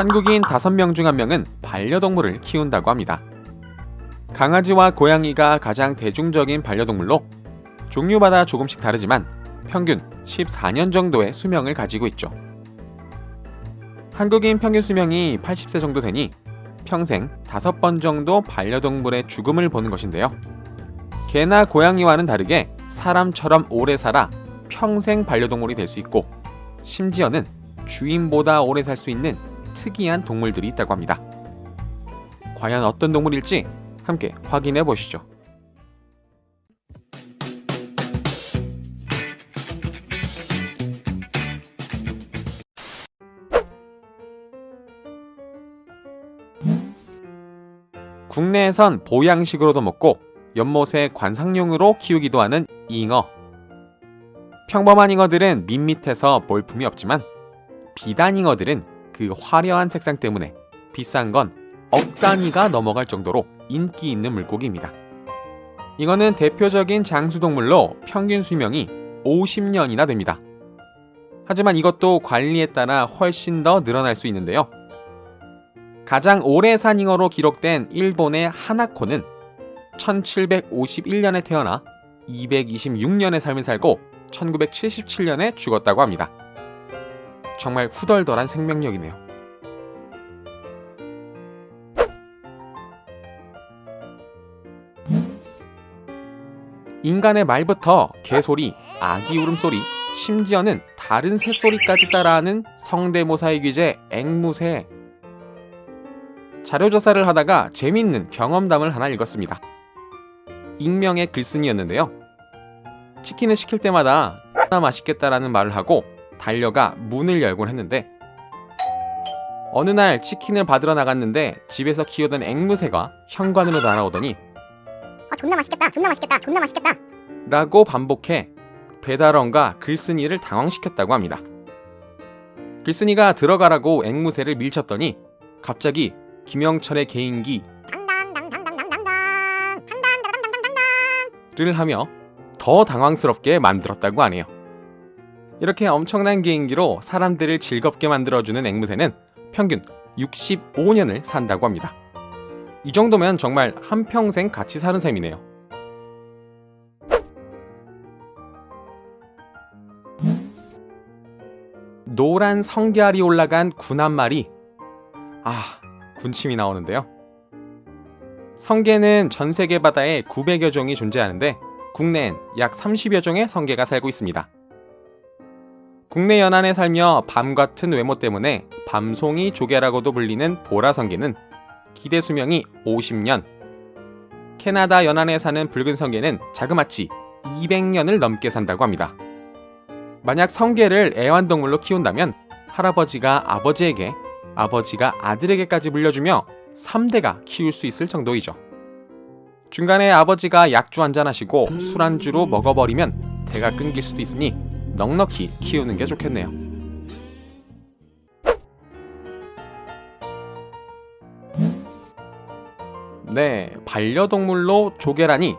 한국인 5명 중 1명은 반려동물을 키운다고 합니다. 강아지와 고양이가 가장 대중적인 반려동물로 종류마다 조금씩 다르지만 평균 14년 정도의 수명을 가지고 있죠. 한국인 평균 수명이 80세 정도 되니 평생 5번 정도 반려동물의 죽음을 보는 것인데요. 개나 고양이와는 다르게 사람처럼 오래 살아 평생 반려동물이 될 수 있고 심지어는 주인보다 오래 살 수 있는 특이한 동물들이 있다고 합니다. 과연 어떤 동물일지 함께 확인해 보시죠. 국내에선 보양식으로도 먹고 연못의 관상용으로 키우기도 하는 잉어. 평범한 잉어들은 밋밋해서 볼품이 없지만 비단 잉어들은 그 화려한 색상 때문에 비싼 건 억 단위가 넘어갈 정도로 인기 있는 물고기입니다. 잉어는 대표적인 장수동물로 평균 수명이 50년이나 됩니다. 하지만 이것도 관리에 따라 훨씬 더 늘어날 수 있는데요. 가장 오래 산 잉어로 기록된 일본의 하나코는 1751년에 태어나 226년의 삶을 살고 1977년에 죽었다고 합니다. 정말 후덜덜한 생명력이네요. 인간의 말부터 개소리, 아기 울음소리, 심지어는 다른 새소리까지 따라하는 성대모사의 귀재 앵무새. 자료조사를 하다가 재밌는 경험담을 하나 읽었습니다. 익명의 글쓴이였는데요. 치킨을 시킬 때마다 나 맛있겠다라는 말을 하고 달려가 문을 열곤 했는데 어느 날 치킨을 받으러 나갔는데 집에서 키우던 앵무새가 현관으로 날아오더니 아 존나 맛있겠다 존나 맛있겠다 존나 맛있겠다 라고 반복해 배달원과 글쓴이를 당황시켰다고 합니다. 글쓴이가 들어가라고 앵무새를 밀쳤더니 갑자기 김영철의 개인기 를 하며 더 당황스럽게 만들었다고 하네요. 이렇게 엄청난 개인기로 사람들을 즐겁게 만들어주는 앵무새는 평균 65년을 산다고 합니다. 이 정도면 정말 한평생 같이 사는 셈이네요. 노란 성게알이 올라간 군한 마리. 아, 군침이 나오는데요. 성게는 전 세계 바다에 900여 종이 존재하는데 국내엔 약 30여 종의 성게가 살고 있습니다. 국내 연안에 살며 밤 같은 외모 때문에 밤송이 조개라고도 불리는 보라 성게는 기대 수명이 50년. 캐나다 연안에 사는 붉은 성게는 자그마치 200년을 넘게 산다고 합니다. 만약 성게를 애완동물로 키운다면 할아버지가 아버지에게, 아버지가 아들에게까지 물려주며 3대가 키울 수 있을 정도이죠. 중간에 아버지가 약주 한잔 하시고 술안주로 먹어버리면 대가 끊길 수도 있으니 넉넉히 키우는 게 좋겠네요. 네, 반려동물로 조개라니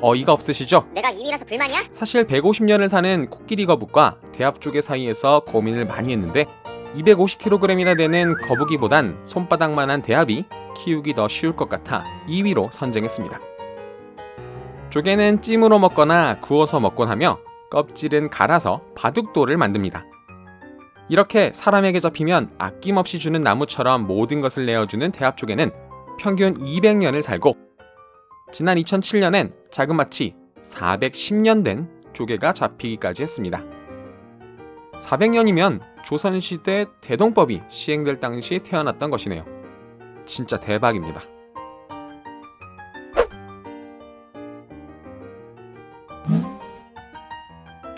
어이가 없으시죠? 내가 2위라서 불만이야? 사실 150년을 사는 코끼리 거북과 대합 조개 사이에서 고민을 많이 했는데 250kg이나 되는 거북이보단 손바닥만한 대합이 키우기 더 쉬울 것 같아 2위로 선정했습니다. 조개는 찜으로 먹거나 구워서 먹곤 하며 껍질은 갈아서 바둑돌을 만듭니다. 이렇게 사람에게 잡히면 아낌없이 주는 나무처럼 모든 것을 내어주는 대합조개는 평균 200년을 살고 지난 2007년엔 자그마치 410년 된 조개가 잡히기까지 했습니다. 400년이면 조선시대 대동법이 시행될 당시 태어났던 것이네요. 진짜 대박입니다.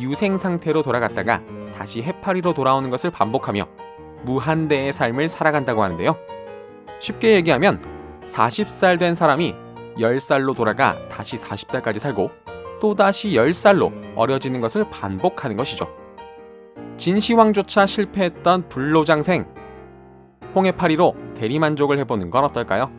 유생 상태로 돌아갔다가 다시 해파리로 돌아오는 것을 반복하며 무한대의 삶을 살아간다고 하는데요. 쉽게 얘기하면 40살 된 사람이 10살로 돌아가 다시 40살까지 살고 또다시 10살로 어려지는 것을 반복하는 것이죠. 진시황조차 실패했던 불로장생 홍해파리로 대리만족을 해보는 건 어떨까요?